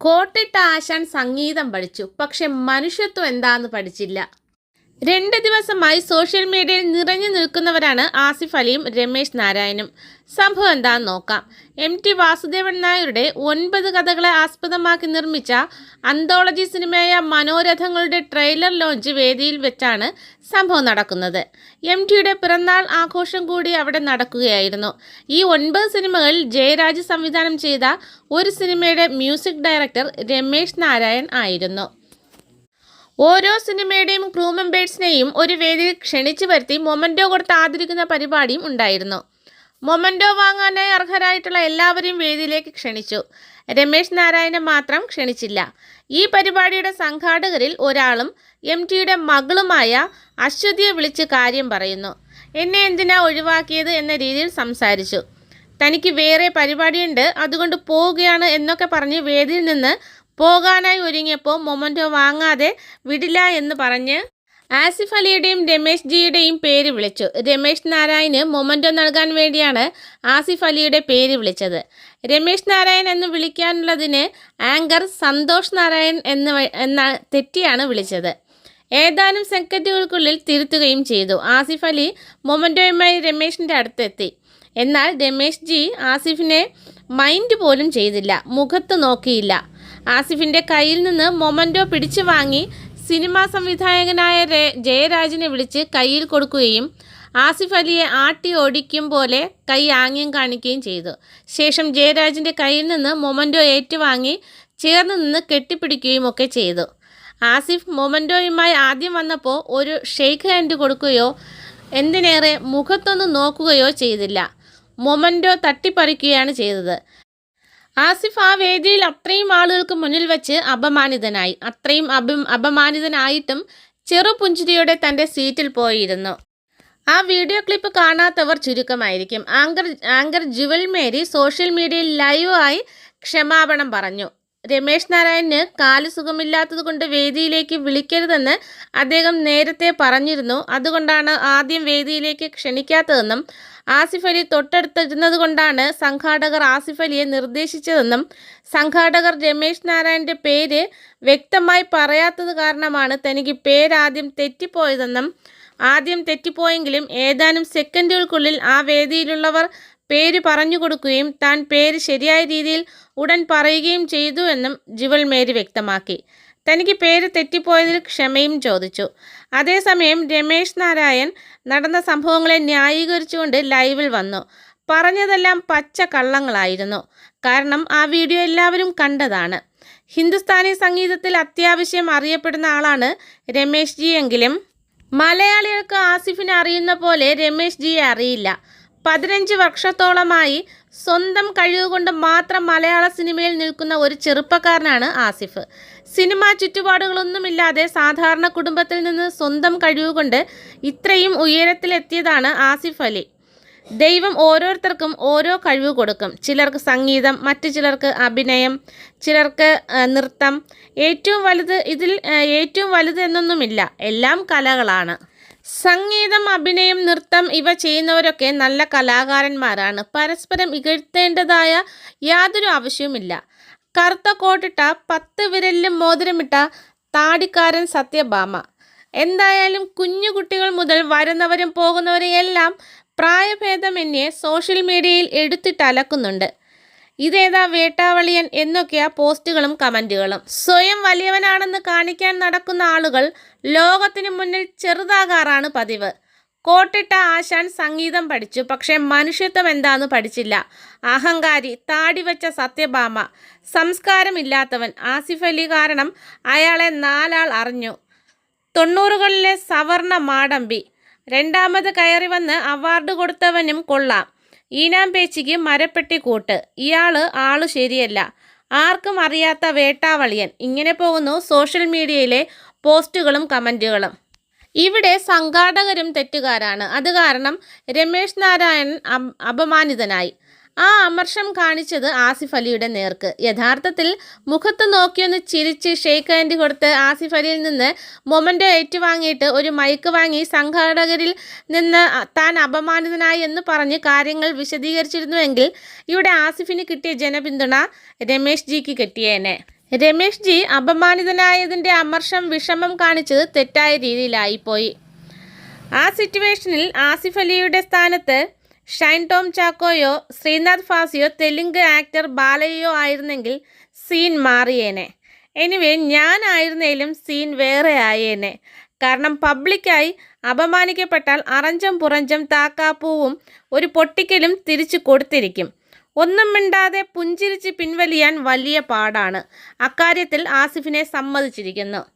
കോട്ടിട്ട ആശാൻ സംഗീതം പഠിച്ചു. പക്ഷെ മനുഷ്യത്വം എന്താന്ന് പഠിച്ചില്ല. രണ്ട് ദിവസമായി സോഷ്യൽ മീഡിയയിൽ നിറഞ്ഞു നിൽക്കുന്നവരാണ് ആസിഫ് അലിയും രമേശ് നാരായണും. സംഭവം എന്താന്ന് നോക്കാം. എം ടി വാസുദേവൻ നായരുടെ ഒൻപത് കഥകളെ ആസ്പദമാക്കി നിർമ്മിച്ച അന്തോളജി സിനിമയായ മനോരഥങ്ങളുടെ ട്രെയിലർ ലോഞ്ച് വേദിയിൽ വെച്ചാണ് സംഭവം നടക്കുന്നത്. എം ടിയുടെ പിറന്നാൾ ആഘോഷം കൂടി അവിടെ നടക്കുകയായിരുന്നു. ഈ ഒൻപത് സിനിമകളിൽ ജയരാജ് സംവിധാനം ചെയ്ത ഒരു സിനിമയുടെ മ്യൂസിക് ഡയറക്ടർ രമേശ് നാരായൺ ആയിരുന്നു. ഓരോ സിനിമയുടെയും ക്രൂ മെമ്പേഴ്സിനെയും ഒരു വേദിയിൽ ക്ഷണിച്ചു വരുത്തി മൊമന്റോ കൊടുത്ത് ആദരിക്കുന്ന പരിപാടിയും ഉണ്ടായിരുന്നു. മൊമന്റോ വാങ്ങാനായി അർഹരായിട്ടുള്ള എല്ലാവരെയും വേദിയിലേക്ക് ക്ഷണിച്ചു. രമേശ് നാരായണൻ മാത്രം ക്ഷണിച്ചില്ല. ഈ പരിപാടിയുടെ സംഘാടകരിൽ ഒരാളും എം ടിയുടെ മകളുമായ അശ്വതിയെ വിളിച്ച് കാര്യം പറയുന്നു. എന്നെ എന്തിനാ ഒഴിവാക്കിയത്? എന്ന രീതിയിൽ സംസാരിച്ചു. തനിക്ക് വേറെ പരിപാടിയുണ്ട്. അതുകൊണ്ട് പോവുകയാണ് എന്നൊക്കെ പറഞ്ഞ് വേദിയിൽ നിന്ന് പോകാനായി ഒരുങ്ങിയപ്പോൾ മൊമന്റോ വാങ്ങാതെ വിടില്ല എന്ന് പറഞ്ഞ് ആസിഫ് അലിയുടെയും രമേശ് ജിയുടെയും പേര് വിളിച്ചു. രമേശ് നാരായണ് മൊമന്റോ നൽകാൻ വേണ്ടിയാണ് ആസിഫ് അലിയുടെ പേര് വിളിച്ചത്. രമേശ് നാരായൺ എന്ന് വിളിക്കാനുള്ളതിന് ആങ്കർ സന്തോഷ് നാരായൺ എന്ന് എന്ന തെറ്റിയാണ് വിളിച്ചത്. ഏതാനും സെക്കൻഡുകൾക്കുള്ളിൽ തിരുത്തുകയും ചെയ്തു. ആസിഫ് അലി മൊമന്റോയുമായി രമേശിന്റെ അടുത്തെത്തി. എന്നാൽ രമേശ് ജി ആസിഫിനെ മൈൻഡ് പോലും ചെയ്തില്ല. മുഖത്ത് നോക്കിയില്ല. ആസിഫിന്റെ കയ്യിൽ നിന്ന് മൊമന്റോ പിടിച്ചു വാങ്ങി സിനിമാ സംവിധായകനായ ജയരാജിനെ വിളിച്ച് കയ്യിൽ കൊടുക്കുകയും ആസിഫ് അലിയെ ആട്ടി ഓടിക്കും പോലെ കൈ ആംഗ്യം കാണിക്കുകയും ചെയ്തു. ശേഷം ജയരാജിന്റെ കയ്യിൽ നിന്ന് മൊമന്റോ ഏറ്റുവാങ്ങി ചേർന്ന് നിന്ന് കെട്ടിപ്പിടിക്കുകയും ഒക്കെ ചെയ്തു. ആസിഫ് മൊമന്റോയുമായി ആദ്യം വന്നപ്പോൾ ഒരു ഷെയ്ക്ക് ഹാൻഡ് കൊടുക്കുകയോ എന്തിനേറെ മുഖത്തൊന്നും നോക്കുകയോ ചെയ്തില്ല. മൊമന്റോ തട്ടിപ്പറിക്കുകയാണ് ചെയ്തത്. ആസിഫ് ആ വേദിയിൽ അത്രയും ആളുകൾക്ക് മുന്നിൽ വെച്ച് അപമാനിതനായി. അത്രയും അഭി അപമാനിതനായിട്ടും ചെറുപുഞ്ചിരിയോടെ തന്റെ സീറ്റിൽ പോയിരുന്നു. ആ വീഡിയോ ക്ലിപ്പ് കാണാത്തവർ ചുരുക്കമായിരിക്കും. Anchor anchor Jewel Mary social മീഡിയയിൽ ലൈവായി ക്ഷമാപണം പറഞ്ഞു. രമേശ് നാരായണന് കാൽ സുഖമില്ലാത്തത് കൊണ്ട് വേദിയിലേക്ക് വിളിക്കരുതെന്ന് അദ്ദേഹം നേരത്തെ പറഞ്ഞിരുന്നു. അതുകൊണ്ടാണ് ആദ്യം വേദിയിലേക്ക് ക്ഷണിക്കാത്തതെന്നും ആസിഫ് അലി തൊട്ടടുത്തിരുന്നത് കൊണ്ടാണ് സംഘാടകർ ആസിഫ് അലിയെ നിർദ്ദേശിച്ചതെന്നും സംഘാടകർ രമേശ് നാരായണന്റെ പേര് വ്യക്തമായി പറയാത്തത് കാരണമാണ് തനിക്ക് പേരാദ്യം തെറ്റിപ്പോയതെന്നും ആദ്യം തെറ്റിപ്പോയെങ്കിലും ഏതാനും സെക്കൻഡുകൾക്കുള്ളിൽ ആ വേദിയിലുള്ളവർ പേര് പറഞ്ഞു കൊടുക്കുകയും താൻ പേര് ശരിയായ രീതിയിൽ ഉടൻ പറയുകയും ചെയ്തു എന്നും ജുവൽ മേരി വ്യക്തമാക്കി. തനിക്ക് പേര് തെറ്റിപ്പോയതിൽ ക്ഷമയും ചോദിച്ചു. അതേസമയം രമേശ് നാരായൺ നടന്ന സംഭവങ്ങളെ ന്യായീകരിച്ചുകൊണ്ട് ലൈവിൽ വന്നു. പറഞ്ഞതെല്ലാം പച്ച കള്ളങ്ങളായിരുന്നു. കാരണം ആ വീഡിയോ എല്ലാവരും കണ്ടതാണ്. ഹിന്ദുസ്ഥാനി സംഗീതത്തിൽ അത്യാവശ്യം അറിയപ്പെടുന്ന ആളാണ് രമേശ് ജി എങ്കിലും മലയാളികൾക്ക് ആസിഫിനെ അറിയുന്ന പോലെ രമേശ് ജിയെ അറിയില്ല. പതിനഞ്ച് വർഷത്തോളമായി സ്വന്തം കഴിവുകൊണ്ട് മാത്രം മലയാള സിനിമയിൽ നിൽക്കുന്ന ഒരു ചെറുപ്പക്കാരനാണ് ആസിഫ്. സിനിമാ ചുറ്റുപാടുകളൊന്നുമില്ലാതെ സാധാരണ കുടുംബത്തിൽ നിന്ന് സ്വന്തം കഴിവുകൊണ്ട് ഇത്രയും ഉയരത്തിലെത്തിയതാണ് ആസിഫ് അലി. ദൈവം ഓരോരുത്തർക്കും ഓരോ കഴിവ് കൊടുക്കും. ചിലർക്ക് സംഗീതം മറ്റു ചിലർക്ക് അഭിനയം ചിലർക്ക് നൃത്തം. ഏറ്റവും വലുത് ഇതിൽ ഏറ്റവും വലുത് എന്നൊന്നുമില്ല. എല്ലാം കലകളാണ്. സംഗീതം അഭിനയം നൃത്തം ഇവ ചെയ്യുന്നവരൊക്കെ നല്ല കലാകാരന്മാരാണ്. പരസ്പരം ഇകഴ്ത്തേണ്ടതായ യാതൊരു ആവശ്യവുമില്ല. കറുത്ത കോട്ടിട്ട പത്ത് വിരലിലും മോതിരമിട്ട താടിക്കാരൻ സത്യഭാമ. എന്തായാലും കുഞ്ഞു കുട്ടികൾ മുതൽ വരുന്നവരും പോകുന്നവരും എല്ലാം സോഷ്യൽ മീഡിയയിൽ എടുത്തിട്ട് അലക്കുന്നുണ്ട് ഇതേതാ വേട്ടാവളിയൻ എന്നൊക്കെയാ പോസ്റ്റുകളും കമന്റുകളും സ്വയം വലിയവനാണെന്ന് കാണിക്കാൻ നടക്കുന്ന ആളുകൾ ലോകത്തിനു മുന്നിൽ ചെറുതാകാറാണ് പതിവ്. കോട്ടിട്ട ആശാൻ സംഗീതം പഠിച്ചു പക്ഷേ മനുഷ്യത്വം എന്താന്ന് പഠിച്ചില്ല. അഹങ്കാരി താടി വെച്ച സത്യഭാമ സംസ്കാരമില്ലാത്തവൻ ആസിഫ് അലി കാരണം അയാളെ നാലാൾ അറിഞ്ഞു. തൊണ്ണൂറുകളിലെ സവർണ മാടമ്പി. രണ്ടാമത് കയറി വന്ന് അവാർഡ് കൊടുത്തവനും കൊള്ളാം. ഈനാം പേച്ചിക്ക് മരപ്പെട്ടി കൂട്ട്. ഇയാൾ ആൾ ശരിയല്ല. ആർക്കും അറിയാത്ത വേട്ടാവളിയൻ. ഇങ്ങനെ പോകുന്നു സോഷ്യൽ മീഡിയയിലെ പോസ്റ്റുകളും കമന്റുകളും ഇവിടെ സംഘാടകരും തെറ്റുകാരാണ്. അത് കാരണം രമേശ് നാരായണൻ അപമാനിതനായി. ആ അമർഷം കാണിച്ചത് ആസിഫ് അലിയുടെ നേർക്ക്. യഥാർത്ഥത്തിൽ മുഖത്ത് നോക്കിയൊന്ന് ചിരിച്ച് ഷെയ്ക്ക് ഹാൻഡ് കൊടുത്ത് ആസിഫ് അലിയിൽ നിന്ന് മൊമന്റോ ഏറ്റുവാങ്ങിയിട്ട് ഒരു മൈക്ക് വാങ്ങി സംഘാടകരിൽ നിന്ന് താൻ അപമാനിതനായി എന്ന് പറഞ്ഞ് കാര്യങ്ങൾ വിശദീകരിച്ചിരുന്നുവെങ്കിൽ ഇവിടെ ആസിഫിന് കിട്ടിയ ജനപിന്തുണ രമേശ് ജിക്ക് കിട്ടിയേനെ. രമേഷ് ജി അപമാനിതനായതിന്റെ അമർഷം വിഷമം കാണിച്ചത് തെറ്റായ രീതിയിലായിപ്പോയി. ആ സിറ്റുവേഷനിൽ ആസിഫ് അലിയുടെ സ്ഥാനത്ത് ഷൈൻ ടോം ചാക്കോയോ ശ്രീനാഥ് ഫാസിയോ തെലുങ്ക് ആക്ടർ ബാലയോ ആയിരുന്നെങ്കിൽ സീൻ മാറിയേനെ. എനിവേ ഞാനായിരുന്നേലും സീൻ വേറെ ആയേനെ. കാരണം പബ്ലിക്കായി അപമാനിക്കപ്പെട്ടാൽ അറഞ്ചം പുറഞ്ചം താക്കാപ്പൂവും ഒരു പൊട്ടിക്കലും തിരിച്ചു കൊടുത്തിരിക്കും. ഒന്നും മിണ്ടാതെ പുഞ്ചിരിച്ച് പിൻവലിയാൻ വലിയ പാടാണ്. അക്കാര്യത്തിൽ ആസിഫിനെ സമ്മതിച്ചിരിക്കുന്നു.